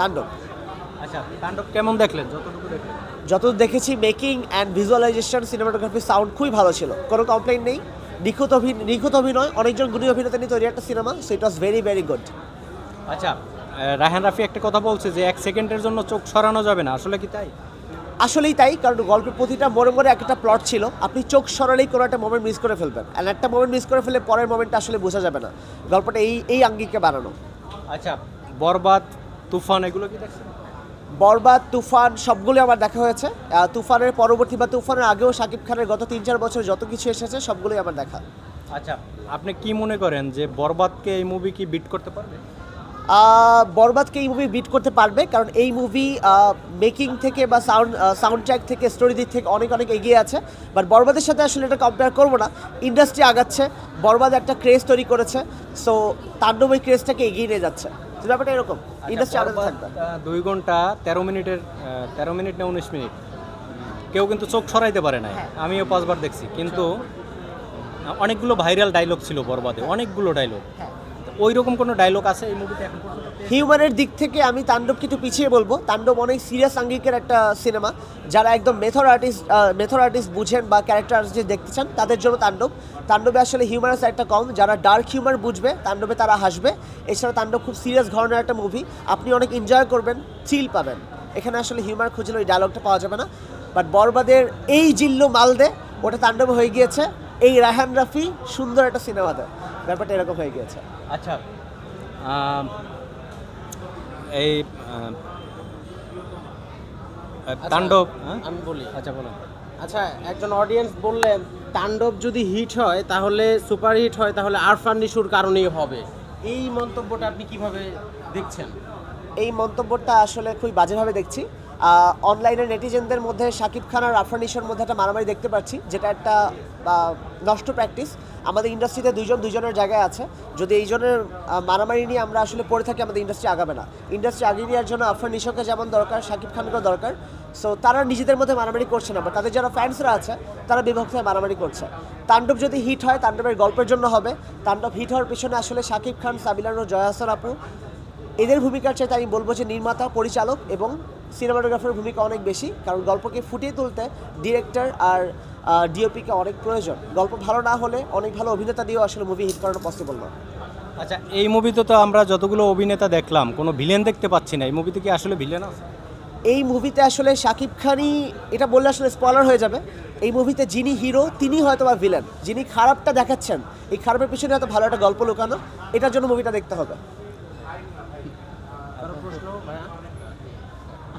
তাণ্ডব। আচ্ছা তাণ্ডব কেমন দেখলেন? যতটুকু দেখলেন। যত দেখেছি making and visualization cinematography sound খুবই ভালো ছিল। কোনো কমপ্লেন নেই। নিখুঁত অভি নিখুঁত অভিনয়। অনেকজন গুণী অভিনেতা নিয়ে তৈরি একটা cinema so it was very very good আচ্ছা আহ, রায়হান রাফি একটা কথা বলছে যে এক সেকেন্ডের জন্য চোখ সরানো যাবে না। আসলে কি তাই? আসলেই তাই কারণ গল্পের প্রতিটা মোড়ে মোড়ে একটা প্লট ছিল। আপনি চোখ সরালেই কোনো একটা মোমেন্ট মিস করে ফেলবেন। আর একটা মোমেন্ট মিস করে ফেলে পরের মোমেন্টটা আসলে বোঝা যাবে না। গল্পটা এই এই আঙ্গিকে বানানো। আচ্ছা বরবাদ তুফান এগুলো কি দেখছেন? বরবাদ তুফান সবগুলো আমার দেখা হয়েছে। তুফানের পরবর্তী বা তুফানের আগেও শাকিব খানের গত তিন চার বছর যত কিছু এসেছে সবগুলোই আমার দেখা। আচ্ছা আপনি কি মনে করেন যে বরবাদকে এই মুভি কি বিট করতে পারবে? বরবাদকে এই মুভি বিট করতে পারবে কারণ এই মুভি মেকিং থেকে বা সাউন্ড সাউন্ড ট্র্যাক থেকে স্টোরি দিক থেকে অনেক অনেক এগিয়ে আছে। বাট বরবাদের সাথে আসলে এটা কম্পেয়ার করব না। ইন্ডাস্ট্রি আগাচ্ছে বরবাদ একটা ক্রেজ তৈরি করেছে সো তাণ্ডব ওই ক্রেজটাকে এগিয়ে নিয়ে যাচ্ছে। ব্যাপারটা এরকম ইন্ডাস্ট্রি আলাদা থাকবে। দুই ঘণ্টা তেরো মিনিটের তেরো মিনিট না উনিশ মিনিট। কেউ কিন্তু চোখ সরাইতে পারে না আমিও পাঁচবার দেখছি। কিন্তু অনেকগুলো ভাইরাল ডায়লগ ছিল বরবাদে অনেকগুলো ডায়লগ ওই রকম কোনো ডায়লগ আছে এই মুভিতে হিউম্যানের দিক থেকে আমি তাণ্ডবকে একটু পিছিয়ে বলব। তাণ্ডব অনেক সিরিয়াস আঙ্গিকের একটা সিনেমা যারা একদম মেথড আর্টিস্ট মেথড আর্টিস্ট বুঝেন বা ক্যারেক্টার আর্টিস্ট দেখতে চান, তাদের জন্য তাণ্ডব। তাণ্ডবে আসলে হিউম্যানের একটা কম। যারা ডার্ক হিউমার বুঝবে, তাণ্ডবে তারা হাসবে। এছাড়া তাণ্ডব খুব সিরিয়াস ধরনের একটা মুভি আপনি অনেক এনজয় করবেন চিল পাবেন। এখানে আসলে হিউমার খুঁজলে ওই ডায়লগটা পাওয়া যাবে না। বাট বরবাদের এই জিল্লো মালদে, ওটা তাণ্ডব হয়ে গিয়েছে। এই রায়হান রাফি সুন্দর একটা সিনেমাতে ব্যাপারটা এরকম হয়ে গিয়েছে। আচ্ছা এই তাণ্ডব হ্যাঁ? আমি বলি। আচ্ছা বলুন। আচ্ছা একজন অডিয়েন্স বললেন তাণ্ডব যদি হিট হয় তাহলে সুপার হিট হয় তাহলে আরফান নিশুর কারণেই হবে। এই মন্তব্যটা আপনি কীভাবে দেখছেন? এই মন্তব্যটা আসলে খুবই বাজেভাবে দেখছি। অনলাইনে নেটিজেনদের মধ্যে শাকিব খান আর নিশোর মধ্যে একটা মারামারি দেখতে পাচ্ছি, যেটা একটা নষ্ট প্র্যাকটিস আমাদের ইন্ডাস্ট্রিতে দুইজন, দুইজনের জায়গায় আছে। যদি এই জনের মারামারি নিয়ে আমরা আসলে পড়ে থাকি, আমাদের ইন্ডাস্ট্রি আগাবে না। ইন্ডাস্ট্রি আগিয়ে নেওয়ার জন্য আফরান যেমন দরকার, শাকিব খানকেও দরকার। সো তারা নিজেদের মধ্যে মারামারি করছে না বা তাদের যারা ফ্যান্সরা আছে, তারা বিভক্ত হয়ে মারামারি করছে। তাণ্ডব যদি হিট হয়, তাণ্ডবের গল্পের জন্য হবে। তাণ্ডব হিট হওয়ার পিছনে আসলে শাকিব খান সাবিলানো জয়া হাসান আপু এদের ভূমিকার চাইতে আমি বলব যে নির্মাতা পরিচালক এবং সিনেমাটোগ্রাফারের ভূমিকা অনেক বেশি কারণ গল্পকে ফুটিয়ে তুলতে ডিরেক্টর আর ডিওপিকে অনেক প্রয়োজন। গল্প ভালো না হলে অনেক ভালো অভিনেতা দিয়েও আসলে মুভি হিট করানো পসিবল না আচ্ছা এই মুভিতে তো আমরা যতগুলো অভিনেতা দেখলাম কোনো ভিলেন দেখতে পাচ্ছি না। এই মুভিতে কি আসলে ভিলেন আছে? এই মুভিতে আসলে শাকিব খানই এটা বললে আসলে স্পলার হয়ে যাবে এই মুভিতে যিনি হিরো তিনি হয়তো বা ভিলেন যিনি খারাপটা দেখাচ্ছেন এই খারাপের পিছনে হয়তো ভালো একটা গল্প লুকানো এটার জন্য মুভিটা দেখতে হবে কারও প্রশ্ন ভাইয়া? আচ্ছা এই নায়িকার অভিনয় কেমন লাগছে আপনার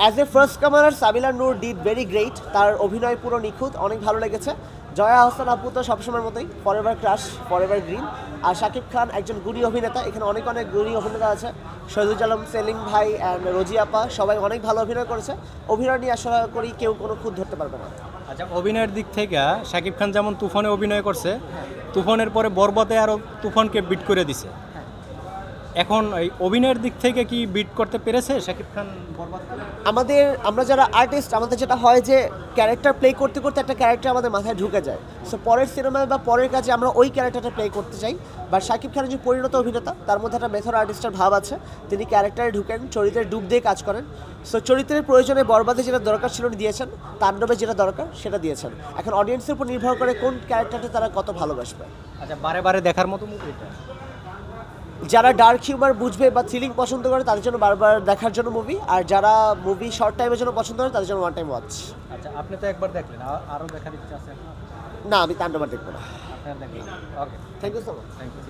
as a first comer Sabila Noor did very great তার অভিনয় পুরো নিখুঁত অনেক ভালো লেগেছে। জয়া হাসান আপু তো সবসময়ের মতোই ফরএভার ক্রাশ ফরএভার গ্রিন আর শাকিব খান একজন গুণী অভিনেতা এখানে অনেক অনেক গুণী অভিনেতা আছে। শহীদুল আলম সেলিম ভাই অ্যান্ড রোজি আপা সবাই অনেক ভালো অভিনয় করেছে। অভিনয় নিয়ে আশা করি কেউ কোনো খুঁত ধরতে পারবে না। আচ্ছা অভিনয়ের দিক থেকে শাকিব খান যেমন তুফানে অভিনয় করছে তুফানের পরে বরবাদে আরও তুফানকে বিট করে দিছে। এখন এই অভিনয়ের দিক থেকে কি বিট করতে পেরেছে শাকিব খান আমাদের আমরা যারা আর্টিস্ট আমাদের যেটা হয় যে ক্যারেক্টার প্লে করতে করতে একটা ক্যারেক্টার আমাদের মাথায় ঢুকে যায়। সো পরের সিনেমায় বা পরের কাজে আমরা ওই ক্যারেক্টারটা প্লে করতে চাই। বা শাকিব খানের যে পরিণত অভিনেতা তার মধ্যে একটা মেথড আর্টিস্টের ভাব আছে। তিনি ক্যারেক্টারে ঢুকেন চরিত্রের ডুব দিয়ে কাজ করেন। সো চরিত্রের প্রয়োজনে বরবাদে যেটা দরকার ছিল উনি দিয়েছেন তাণ্ডবে যেটা দরকার সেটা দিয়েছেন। এখন অডিয়েন্সের উপর নির্ভর করে কোন ক্যারেক্টারটা তারা কত ভালোবাসবে। আচ্ছা বারে বারে দেখার মতো মুভি এটা? যারা ডার্ক হিউমার বুঝবে বা থ্রিলিং পছন্দ করে তাদের জন্য বারবার দেখার জন্য মুভি আর যারা মুভি শর্ট টাইমের জন্য পছন্দ করে তাদের জন্য ওয়ান টাইম ওয়াচ আচ্ছা আপনি তো একবার দেখলেন। আরও দেখার ইচ্ছা আছে না আমি তাণ্ডবার দেখব না। Okay thank you so much thank you